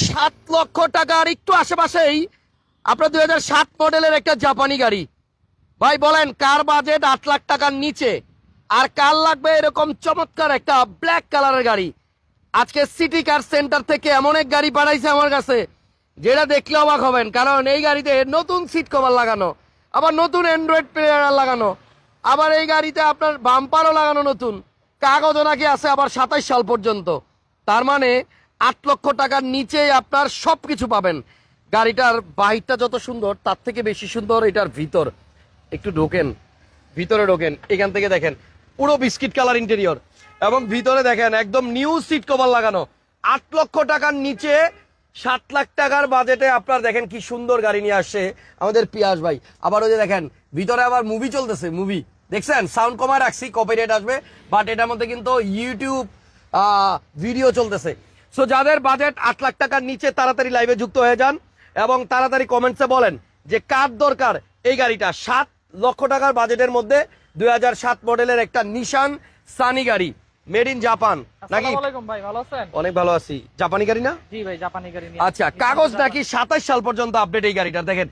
সাত লক্ষ টাকার একটু আশেপাশেই আপনার দুই সাত মডেলের একটা জাপানি গাড়ি। ভাই, বলেন, কার বাজেট আট লাখ টাকার নিচে? আর কার লাগবে এরকম চমৎকার একটা ব্ল্যাক কালারের গাড়ি? আজকে সিটি কার সেন্টার থেকে এমন এক গাড়ি পাঠাইছে আমার কাছে, যেটা দেখলে অবাক হবেন। কারণ এই গাড়িতে নতুন সিট কভার লাগানো, আবার নতুন অ্যান্ড্রয়েড প্লেয়ার লাগানো, আবার এই গাড়িতে আপনার বাম্পারও লাগানো নতুন। কাগজও নাকি আছে আবার সাতাইশ সাল পর্যন্ত। তার মানে আট লক্ষ টাকার নিচে আপনার সব কিছু পাবেন। গাড়িটার বাহিরটা যত সুন্দর, তার থেকে বেশি সুন্দর এটার ভিতর। একটু ঢোকেন, ভিতরে ঢোকেন, এখান থেকে দেখেন, পুরো বিস্কিট কালার ইন্টেরিয়র এবং ভিতরে দেখেন, একদম নিউ সিট কভার লাগানো। আট লক্ষ টাকার নিচে সাত লাখ টাকার বাজেটে আপনার দেখেন কি সুন্দর গাড়ি নিয়ে আসছে আমাদের পিয়াস ভাই। আবার ওই যে দেখেন, ভিতরে আবার মুভি চলতেছে মুভি দেখছেন? সাউন্ড কমায় রাখছি কপিরাইট আসবে বাট এটার মধ্যে কিন্তু ইউটিউব ভিডিও চলতেছে। সো যাদের বাজেট আট লাখ টাকার নিচে তাড়াতাড়ি লাইভে যুক্ত হয়ে যান এবং তাড়াতাড়ি কমেন্টসে বলেন যে কার দরকার এই গাড়িটা। সাত লক্ষ টাকার বাজেটের মধ্যে দুই সাত মডেলের একটা নিশান সানি গাড়ি মেড ইন জাপান নাকি? অনেক ভালো আছি। জাপানি গাড়ি না? জি ভাই জাপানি গাড়ি আচ্ছা কাগজ নাকি সাতাশ সাল পর্যন্ত আপডেট এই গাড়িটা দেখেন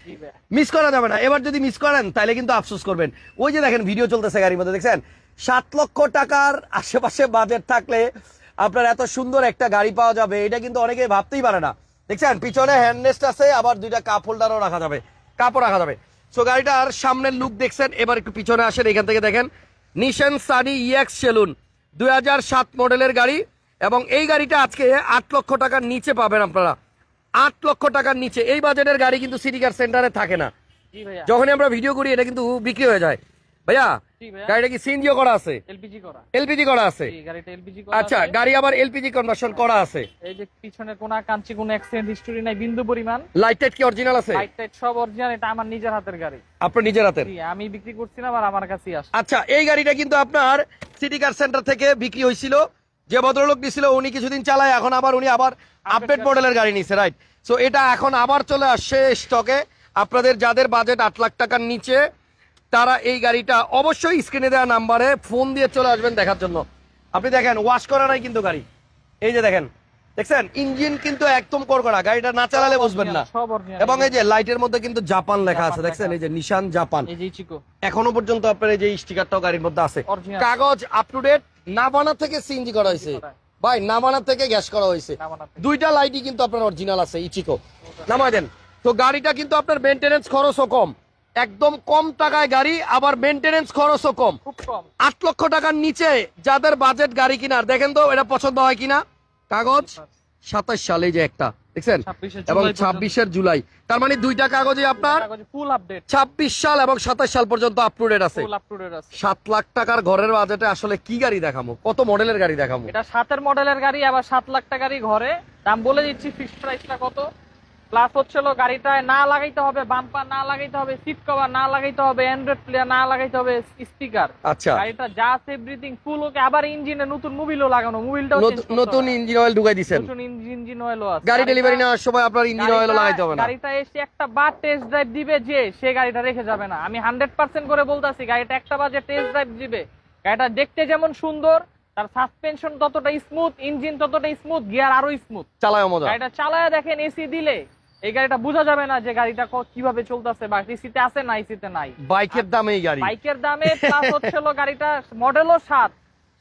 মিস করা যাবে না। এবার যদি মিস করেন তাহলে কিন্তু আফসোস করবেন। ওই যে দেখেন ভিডিও চলতেছে গাড়ির মধ্যে দেখছেন? সাত লক্ষ টাকার আশেপাশে বাজেট থাকলে আপনার এত সুন্দর একটা গাড়ি পাওয়া যাবে এটা কিন্তু অনেকে ভাবতেই পারে না। দেখছেন পিছনে হ্যান্ডনেস্ট আছে আবার দুইটা কাপ হোল্ডারও রাখা যাবে কাপও রাখা যাবে। সো গাড়িটার সামনের লুক দেখছেন এবার একটু পিছনে আসেন এখান থেকে দেখেন। নিশান সানি ইএক্স সেলুন দুই মডেলের গাড়ি এবং এই গাড়িটা আজকে আট লক্ষ টাকার নিচে পাবেন আপনারা। আট লক্ষ টাকার নিচে। এই বাজেটের গাড়ি কিন্তু সিটি কার সেন্টারে থাকে না। যখনই আমরা ভিডিও করি এটা কিন্তু বিক্রি হয়ে যায়। ভাইয়া গাড়িটা কি সিএনজিও করা আছে? এলপিজি করা। এলপিজি করা আছে? গাড়িটা এলপিজি করা আচ্ছা গাড়ি আবার এলপিজি কনভার্সন করা আছে? এই যে পিছনে কোনা কাঞ্চি কোনো অ্যাক্সিডেন্ট হিস্টোরি নাই বিন্দু পরিমাণ। লাইট টাইট কি অরিজিনাল আছে? লাইট টাইট সব অরিজিনাল এটা আমার নিজের হাতের গাড়ি। আপনার নিজের হাতের? জি আমি বিক্রি করছিলাম আর আমার কাছেই আসে আচ্ছা এই গাড়িটা কিন্তু আপনার সিটি কার সেন্টার থেকে বিক্রি হয়েছিল। যে ভদ্রলোক নিছিল উনি কিছুদিন চালায় এখন আবার উনি আবার আপডেট মডেলের গাড়ি নিছে রাইট সো এটা এখন আবার চলে আসছে স্টকে আপনাদের যাদের বাজেট আট লাখ টাকার নিচে তারা এই গাড়িটা অবশ্যই স্ক্রিনে দেওয়া নাম্বারে ফোন দিয়ে চলে আসবেন দেখার জন্য। আপনি দেখেন ওয়াশ করা নাই কিন্তু গাড়ি। এই যে দেখেন দেখছেন? ইঞ্জিন কিন্তু একদম করকড়া গাড়িটা না চালালে বুঝবেন না। এবং এই যে লাইটের মধ্যে কিন্তু জাপান লেখা আছে দেখছেন? এই যে নিশান জাপান এখনও পর্যন্ত আপনার এই যে স্টিকারটাও গাড়ির মধ্যে আছে। কাগজ আপ টু ডেট নাবানা থেকে সিএনজি করা হয়েছে। ভাই নাবানা থেকে গ্যাস করা হয়েছে। দুইটা লাইটই কিন্তু আপনার অরিজিনাল আছে ইচিকো নামাই দেন। তো গাড়িটা কিন্তু আপনার মেনটেনেন্স খরচও কম। একদম কম টাকায় গাড়ি আবার মেনটেনেন্স খরচও কম। আট লক্ষ টাকার নিচে যাদের বাজেট গাড়ি কিনার দেখেন তো এটা পছন্দ হয় কিনা? কাগজ? সাতাশ সালে যে একটা দেখছেন? এবং ছাব্বিশের জুলাই। তার মানে দুইটা কাগজে আপনার? ছাব্বিশ সাল এবং সাতাশ সাল পর্যন্ত আপ টু ডেট আছে। সাত লাখ টাকার ঘরের বাজেটে আসলে কি গাড়ি দেখামো? কত মডেলের গাড়ি দেখামো? এটা সাতের মডেলের গাড়ি আবার সাত লাখ টাকারই ঘরে। দাম বলে দিচ্ছি ফিক্সড প্রাইসটা কত? প্লাস হচ্ছিল গাড়িটায় না লাগাইতে হবে বাম্পার না লাগাইতে হবে সিট কভার না লাগাইতে হবে অ্যান্ড্রয়েড প্লেয়ার না লাগাইতে হবে স্পিকার আচ্ছা। গাড়িটা যা আছে এভরিথিং ফুল ওকে আবার ইঞ্জিনে নতুন মোবিলও লাগানো মোবিলটাও নতুন- ইঞ্জিন অয়েল ঢুকাই দিছেন। নতুন ইঞ্জিন অয়েলও আছে। গাড়ি ডেলিভারি নেওয়ার সময় আপনার ইঞ্জিন অয়েল লাগাইতে হবে না। গাড়িটা এসে একটা বার টেস্ট ড্রাইভ দিবে যে সে গাড়িটা রেখে যাবে না। আমি হান্ড্রেড পার্সেন্ট করে বলতাছি গাড়িটা একটা বাজে টেস্ট ড্রাইভ দিবে। গাড়িটা দেখতে যেমন সুন্দর তার সাসপেনশন ততটা স্মুথ ইঞ্জিন ততটা স্মুথ গিয়ার আরও স্মুথ চালায় মজা। গাড়িটা চালায় দেখেন এসি দিলে। এই গাড়িটা বোঝা যাবে না যে গাড়িটা কীভাবে চলতেছে বা এসিতে আছে না এসিতে নাই। বাইকের দামে এই গাড়ি। বাইকের দামে প্লাস হচ্ছিল গাড়িটা মডেলও সাত।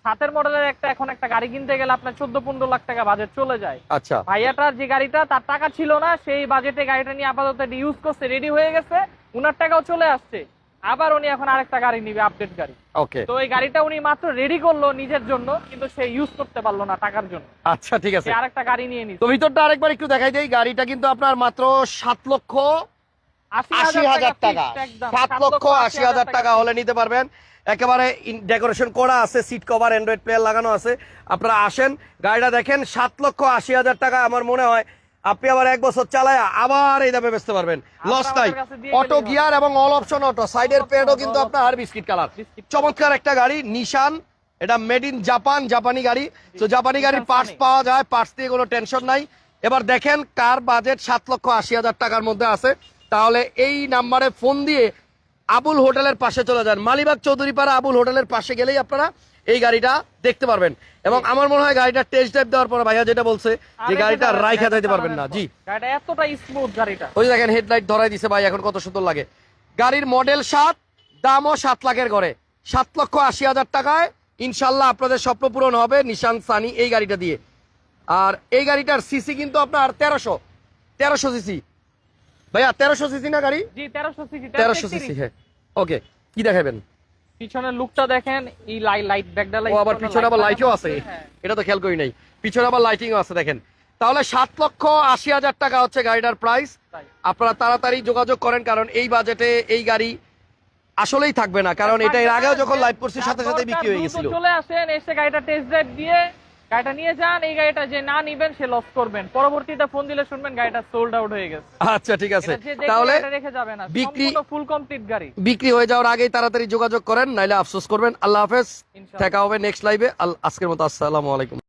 সাতের মডেলের একটা এখন একটা গাড়ি কিনতে গেলে আপনার চোদ্দ পনেরো লাখ টাকা বাজেট চলে যায়। আচ্ছা। ভাইয়াটার যে গাড়িটা তার টাকা ছিল না সেই বাজেটে গাড়িটা নিয়ে আপাতত ইউজ করছে রেডি হয়ে গেছে। উনার টাকাও চলে আসছে। আবার উনি এখন আরেকটা গাড়ি নিবে আপডেট গাড়ি। ওকে তো এই গাড়িটা উনি মাত্র রেডি করল নিজের জন্য কিন্তু সে ইউজ করতে পারল না টাকার জন্য। আচ্ছা ঠিক আছে। সে আরেকটা গাড়ি নিয়ে নিচ্ছে তো ভিতরটা আরেকবার একটু দেখাই দেই গাড়িটা কিন্তু আপনার মাত্র সাত লক্ষ আশি হাজার টাকা সাত লক্ষ আশি হাজার টাকা হলে নিতে পারবেন। একেবারে ডেকোরেশন করা আছে সিট কভার অ্যান্ড্রয়েড প্লেয়ার লাগানো আছে। আপনারা আসেন গাড়িটা দেখেন সাত লক্ষ আশি হাজার টাকা আমার মনে হয় আপনি আবার এক বছর চালায় আবার এই দামে বেচতে পারবেন। লস নাই। অটো গিয়ার এবং অল অপশন অটো সাইডের পেডও কিন্তু আপনার বিস্কিট কালার চমৎকার একটা গাড়ি নিশান এটা মেড ইন জাপান জাপানি গাড়ি। তো জাপানি গাড়ির পার্টস পাওয়া যায় পার্টস দিয়ে কোনো টেনশন নাই। এবার দেখেন কার বাজেট সাত লক্ষ আশি হাজার টাকার মধ্যে আছে। তাহলে এই নাম্বারে ফোন দিয়ে আবুল হোটেলের পাশে চলে যান। মালিবাগ চৌধুরীপাড়া আবুল হোটেলের পাশে গেলেই আপনারা এই গাড়িটা দেখতে পারবেন। এবং আমার মনে হয় গাড়িটা টেস্ট ড্রাইভ দেওয়ার পর ভাইয়া যেটা বলছে যে গাড়িটা গাড়ি- রাইখা যাইতে পারবেন না। জি। গাড়িটা এতটা স্মুথ গাড়িটা। ওই দেখেন হেডলাইট ধরাই দিছে ভাই এখন কত সুন্দর লাগে। গাড়ির মডেল সাত দামও সাত লাখের ঘরে সাত লক্ষ আশি হাজার টাকায় ইনশাল্লাহ আপনাদের স্বপ্ন পূরণ হবে নিশান সানি এই গাড়িটা দিয়ে। আর এই গাড়িটার সিসি কিন্তু আপনার তেরোশো তেরোশো সিসি ভাইয়া তেরোশো সিসি না গাড়ি? জি তেরোশো সিসি তেরোশো সিসি হ্যাঁ। ওকে কি দেখাবেন? পিছনের লুকটা দেখেন এই লাইট ব্যাকডা ও আবার পিছনে আবার লাইটও আছে। হ্যাঁ। এটা তো খেয়াল করি নাই। পিছনে আবার লাইটিংও আছে দেখেন। তাহলে সাত লক্ষ আশি হাজার টাকা হচ্ছে গাড়িটার প্রাইস আপনারা তাড়াতাড়ি যোগাযোগ করেন কারণ এই বাজেটে এই গাড়ি আসলেই থাকবে না। কারণ এটা এর আগেও যখন লাইভ করছি সাথে সাথে বিক্রি হয়ে গেছিল। চলে আসেন এসে গাড়িটা টেস্ট ড্রাইভ দিয়ে গাড়িটা নিয়ে যান এই গাড়িটা যে না নিবেন সে লস করবেন। পরবর্তীতে ফোন দিলে শুনবেন গাড়িটা সোল্ড আউট হয়ে গেছে। আচ্ছা ঠিক আছে। তাহলে রেখে যাবে না। বিক্রি- ফুল কমপ্লিট গাড়ি। বিক্রি হয়ে যাওয়ার আগেই তাড়াতাড়ি যোগাযোগ করেন নাইলে আফসোস করবেন। আল্লাহ হাফেজ। দেখা হবে নেক্সট লাইভে আজকের মতো আসসালামু আলাইকুম।